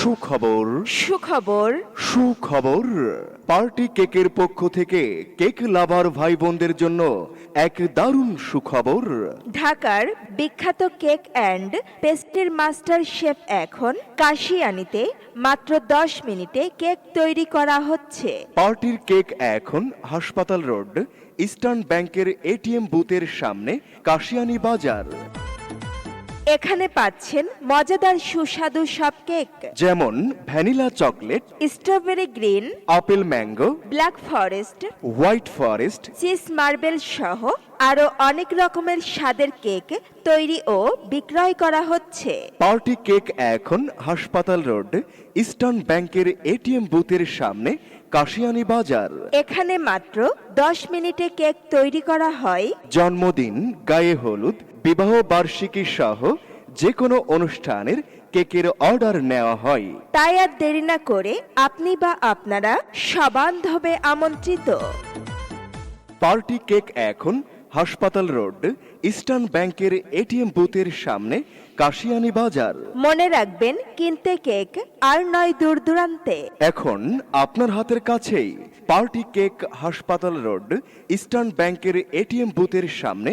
সুখবর। সুখবর। সুখবর পার্টি কেকের পক্ষ থেকে কেক লাভার ভাই বোনদের জন্য এক দারুণ সুখবর। ঢাকার বিখ্যাত কেক অ্যান্ড পেস্ট্রির মাস্টার শেফ এখন কাশিয়ানিতে মাত্র দশ মিনিটে কেক তৈরি করা হচ্ছে। পার্টির কেক এখন হাসপাতাল রোড ইস্টার্ন ব্যাংকের এটিএম বুথের সামনে কাশিয়ানি বাজার। এখানে পাচ্ছেন মজাদার সুস্বাদু সব কেক যেমন vanilla chocolate strawberry green apple mango black forest white forest cheese marble সহ আরও অনেক রকমের স্বাদের কেক তৈরি ও বিক্রয় করা হচ্ছে। পার্টি কেক এখন হাসপাতাল রোড ইস্টার্ন ব্যাংকের এটিএম বুথের সামনে কাশিয়ানি বাজার। এখানে মাত্র দশ মিনিটে কেক তৈরি করা হয়। জন্মদিন গায়ে হলুদ বিবাহ বার্ষিকী সহ যে কোনো অনুষ্ঠানের কেকের অর্ডার নেওয়া হয়। তাই আর দেরি না করে আপনি বা আপনারা সবান্ধবে আমন্ত্রিত। পার্টি কেক এখন হাসপাতাল রোড ইস্টার্ন ব্যাংকের এটিএম বুথের সামনে কাশিয়ানি বাজার। মনে রাখবেন কিনতে কেক আর নয় দূর দূরান্তে। এখন আপনার হাতের কাছেই পার্টি কেক হাসপাতাল রোড ইস্টার্ন ব্যাংকের এটিএম বুথের সামনে